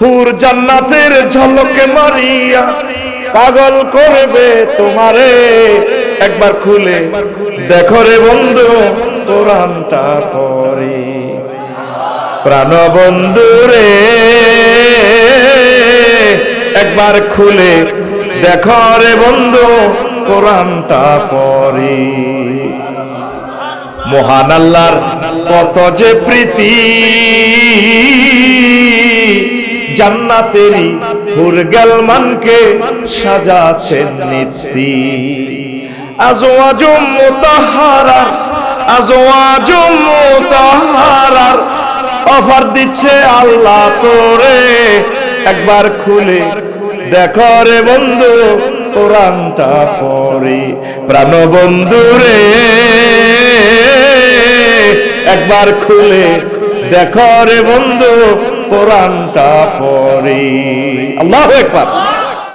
হুর জান্নাতের ঝলকে মারিয়া পাগল করবে তোমারে। একবার খুলে দেখো রে বন্ধু, কোরআনটা পড়ে। প্রাণ বন্ধু রে, একবার খুলে দেখো রে বন্ধু, কোরআনটা পড়ে। মহান আল্লাহর কত যে প্রীতি জান্নাতেরই হুরগেল মানকে সাজাচ্ছেন নীতি আজো আজম মোতাহারার আজো আজম মোতাহারার অফার দিচ্ছে আল্লাহ তোরে। একবার খুলে দেখো রে বন্ধু কোরআনটা পড়ে প্রাণ বন্ধু রে। একবার খুলে দেখো রে বন্ধু কোরআনটা পড়ি। আল্লাহ একবার